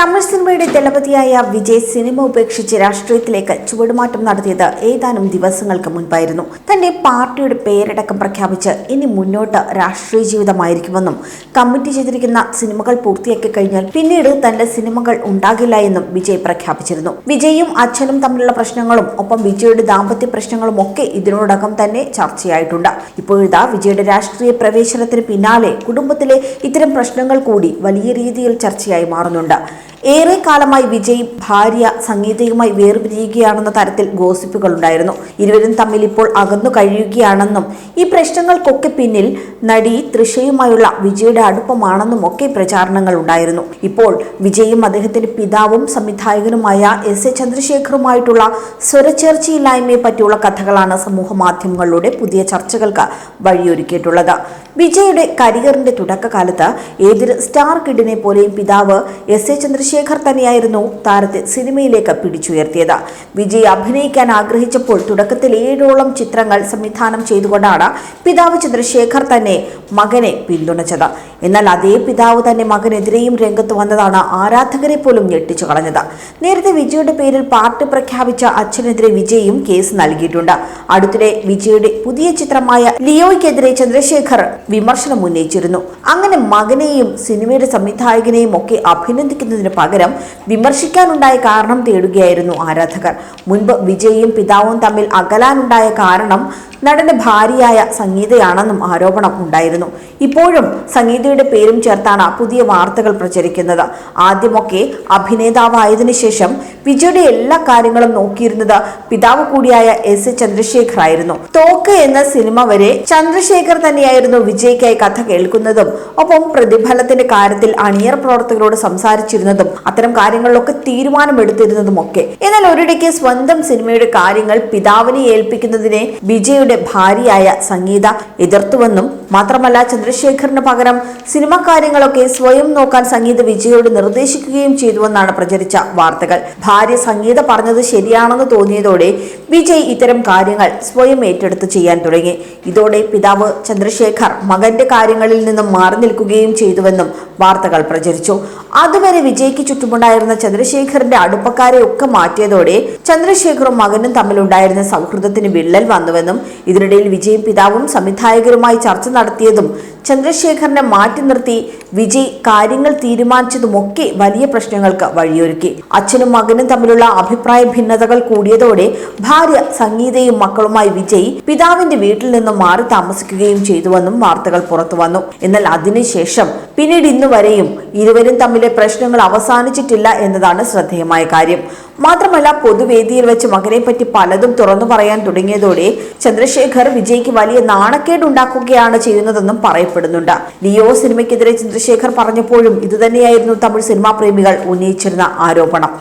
തമിഴ് സിനിമയുടെ ദളപതിയായ വിജയ് സിനിമ ഉപേക്ഷിച്ച് രാഷ്ട്രീയത്തിലേക്ക് ചുവടുമാറ്റം നടത്തിയത് ഏതാനും ദിവസങ്ങൾക്ക് മുൻപായിരുന്നു. തന്റെ പാർട്ടിയുടെ പേരടക്കം പ്രഖ്യാപിച്ച് ഇനി മുന്നോട്ട് രാഷ്ട്രീയ ജീവിതമായിരിക്കുമെന്നും കമ്മിറ്റ് ചെയ്തിരിക്കുന്ന സിനിമകൾ പൂർത്തിയാക്കി കഴിഞ്ഞാൽ പിന്നീട് തന്റെ സിനിമകൾ ഉണ്ടാകില്ല എന്നും വിജയ് പ്രഖ്യാപിച്ചിരുന്നു. വിജയും അച്ഛനും തമ്മിലുള്ള പ്രശ്നങ്ങളും ഒപ്പം വിജയുടെ ദാമ്പത്യ പ്രശ്നങ്ങളും ഒക്കെ ഇതിനോടകം തന്നെ ചർച്ചയായിട്ടുണ്ട്. ഇപ്പോഴിതാ വിജയുടെ രാഷ്ട്രീയ പ്രവേശനത്തിന് പിന്നാലെ കുടുംബത്തിലെ ഇത്തരം പ്രശ്നങ്ങൾ കൂടി വലിയ രീതിയിൽ ചർച്ചയായി മാറുന്നുണ്ട്. ഏറെ കാലമായി വിജയ് ഭാര്യ സംഗീതയുമായി വേർപിരിയുകയാണെന്ന തരത്തിൽ ഗോസിപ്പുകൾ ഉണ്ടായിരുന്നു ഇരുവരും തമ്മിൽ ഇപ്പോൾ അകന്നു കഴിയുകയാണെന്നും ഈ പ്രശ്നങ്ങൾക്കൊക്കെ പിന്നിൽ നടി തൃഷയുമായുള്ള വിജയുടെ അടുപ്പമാണെന്നും ഒക്കെ പ്രചാരണങ്ങൾ ഉണ്ടായിരുന്നു. ഇപ്പോൾ വിജയും അദ്ദേഹത്തിന്റെ പിതാവും സംവിധായകനുമായ എസ് എ ചന്ദ്രശേഖറുമായിട്ടുള്ള സ്വരച്ചേർച്ചയില്ലായ്മയെ പറ്റിയുള്ള കഥകളാണ് സമൂഹ മാധ്യമങ്ങളിലൂടെ പുതിയ ചർച്ചകൾക്ക് വഴിയൊരുക്കിയിട്ടുള്ളത്. വിജയുടെ കരിയറിന്റെ തുടക്കകാലത്ത് ഏതൊരു സ്റ്റാർ കിഡിനെ പോലെയും പിതാവ് എസ് എ ചന്ദ്രശേഖർ തന്നെയായിരുന്നു താരത്തെ സിനിമയിലേക്ക് പിടിച്ചുയർത്തിയത്. വിജയ് അഭിനയിക്കാൻ ആഗ്രഹിച്ചപ്പോൾ തുടക്കത്തിൽ ഏഴോളം ചിത്രങ്ങൾ സംവിധാനം ചെയ്തുകൊണ്ടാണ് പിതാവ് ചന്ദ്രശേഖർ തന്നെ മകനെ പിന്തുണച്ചത്. എന്നാൽ അതേ പിതാവ് തന്നെ മകനെതിരെയും രംഗത്ത് വന്നതാണ് ആരാധകരെ പോലും ഞെട്ടിച്ചു കളഞ്ഞത്. നേരത്തെ വിജയുടെ പേരിൽ പാർട്ടി പ്രഖ്യാപിച്ച അച്ഛനെതിരെ വിജയും കേസ് നൽകിയിട്ടുണ്ട്. അടുത്തിടെ വിജയുടെ പുതിയ ചിത്രമായ ലിയോയ്ക്കെതിരെ ചന്ദ്രശേഖർ വിമർശനം ഉന്നയിച്ചിരുന്നു. അങ്ങനെ മകനെയും സിനിമയുടെ സംവിധായകനെയും ഒക്കെ അഭിനന്ദിക്കുന്നതിന് പകരം വിമർശിക്കാനുണ്ടായ കാരണം തേടുകയായിരുന്നു ആരാധകർ. മുൻപ് വിജയും പിതാവും തമ്മിൽ അകലാനുണ്ടായ കാരണം നടന്റെ ഭാര്യയായ സംഗീതയാണെന്നും ആരോപണം ഉണ്ടായിരുന്നു. ഇപ്പോഴും സംഗീതയുടെ പേരും ചേർത്താണ് പുതിയ വാർത്തകൾ പ്രചരിക്കുന്നത്. ആദ്യമൊക്കെ അഭിനേതാവായതിനു ശേഷം വിജയുടെ എല്ലാ കാര്യങ്ങളും നോക്കിയിരുന്നത് പിതാവ് കൂടിയായ എസ്. എ ചന്ദ്രശേഖർ ആയിരുന്നു തോക്ക് എന്ന സിനിമ വരെ ചന്ദ്രശേഖർ തന്നെയായിരുന്നു വിജയ്ക്കായി കഥ കേൾക്കുന്നതും ഒപ്പം പ്രതിഫലത്തിന്റെ കാര്യത്തിൽ അണിയർ പ്രവർത്തകരോട് സംസാരിച്ചിരുന്നതും അത്തരം കാര്യങ്ങളിലൊക്കെ തീരുമാനമെടുത്തിരുന്നതും ഒക്കെ എന്നാൽ ഒരിടയ്ക്ക് സ്വന്തം സിനിമയുടെ കാര്യങ്ങൾ പിതാവിനെ ഏൽപ്പിക്കുന്നതിനെ വിജയുടെ ഭാര്യയായ സംഗീത എതിർത്തുവെന്നും മാത്രമല്ല ചന്ദ്രശേഖറിന് പകരം സിനിമ കാര്യങ്ങളൊക്കെ സ്വയം നോക്കാൻ സംഗീത വിജയോട് നിർദ്ദേശിക്കുകയും ചെയ്തുവെന്നാണ് പ്രചരിച്ച വാർത്തകൾ. ഭാര്യ സംഗീത പറഞ്ഞത് ശരിയാണെന്ന് തോന്നിയതോടെ വിജയ് ഇത്തരം കാര്യങ്ങൾ സ്വയം ഏറ്റെടുത്ത് ചെയ്യാൻ തുടങ്ങി. ഇതോടെ പിതാവ് ചന്ദ്രശേഖർ മകന്റെ കാര്യങ്ങളിൽ നിന്നും മാറി നിൽക്കുകയും ചെയ്തുവെന്നും വാർത്തകൾ പ്രചരിച്ചു. അതുവരെ വിജയ്ക്ക് ചുറ്റുമുണ്ടായിരുന്ന ചന്ദ്രശേഖറിന്റെ അടുപ്പക്കാരെ ഒക്കെ മാറ്റിയതോടെ ചന്ദ്രശേഖറും മകനും തമ്മിലുണ്ടായിരുന്ന സൗഹൃദത്തിന് വിള്ളൽ വന്നുവെന്നും ഇതിനിടയിൽ വിജയും പിതാവും സംവിധായകരുമായി ചർച്ച നടത്തിയതും ചന്ദ്രശേഖറിനെ മാറ്റി നിർത്തി വിജയ് കാര്യങ്ങൾ തീരുമാനിച്ചതുമൊക്കെ വലിയ പ്രശ്നങ്ങൾക്ക് വഴിയൊരുക്കി. അച്ഛനും മകനും തമ്മിലുള്ള അഭിപ്രായ ഭിന്നതകൾ കൂടിയതോടെ ഭാര്യ സംഗീതയും മക്കളുമായി വിജയ് പിതാവിന്റെ വീട്ടിൽ നിന്നും മാറി താമസിക്കുകയും ചെയ്തുവെന്നും വാർത്തകൾ പുറത്തുവന്നു. എന്നാൽ അതിനുശേഷം പിന്നീട് ഇന്നു വരെയും ഇരുവരും തമ്മിലെ പ്രശ്നങ്ങൾ അവസാനിച്ചിട്ടില്ല എന്നതാണ് ശ്രദ്ധേയമായ കാര്യം. മാത്രമല്ല പൊതുവേദിയിൽ വെച്ച് മകനെ പറ്റി പലതും തുറന്നു പറയാൻ തുടങ്ങിയതോടെ ചന്ദ്രശേഖർ വിജയ്ക്ക് വലിയ നാണക്കേട് ഉണ്ടാക്കുകയാണ് ചെയ്യുന്നതെന്നും പറയപ്പെടുന്നുണ്ട്. ലിയോ സിനിമയ്ക്കെതിരെ ചന്ദ്രശേഖർ പറഞ്ഞപ്പോഴും ഇതുതന്നെയായിരുന്നു തമിഴ് സിനിമാ പ്രേമികൾ ഉന്നയിച്ചിരുന്ന ആരോപണം.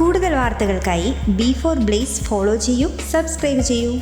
കൂടുതൽ വാർത്തകൾക്കായി ബി ഫോർ ബ്ലേസ് ഫോളോ ചെയ്യൂ സബ്സ്ക്രൈബ് ചെയ്യൂ.